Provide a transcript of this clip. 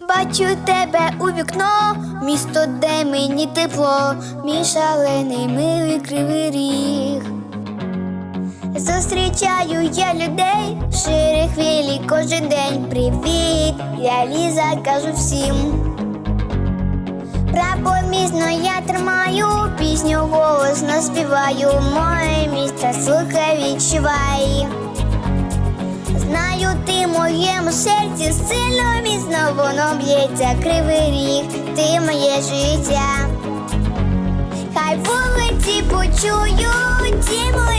Бачу тебе у вікно, місто, де мені тепло, мій шалений милий кривий ріг. Зустрічаю я людей, шири хвилі кожен день. Привіт, я Ліза, кажу всім. Прапор міцно я тримаю, пісню голосно співаю. Моє місце слухай, відчувай. Моєму серці сильно міцно воно б'ється, кривий ріг, ти моє життя. Хай вулиці почують ті мої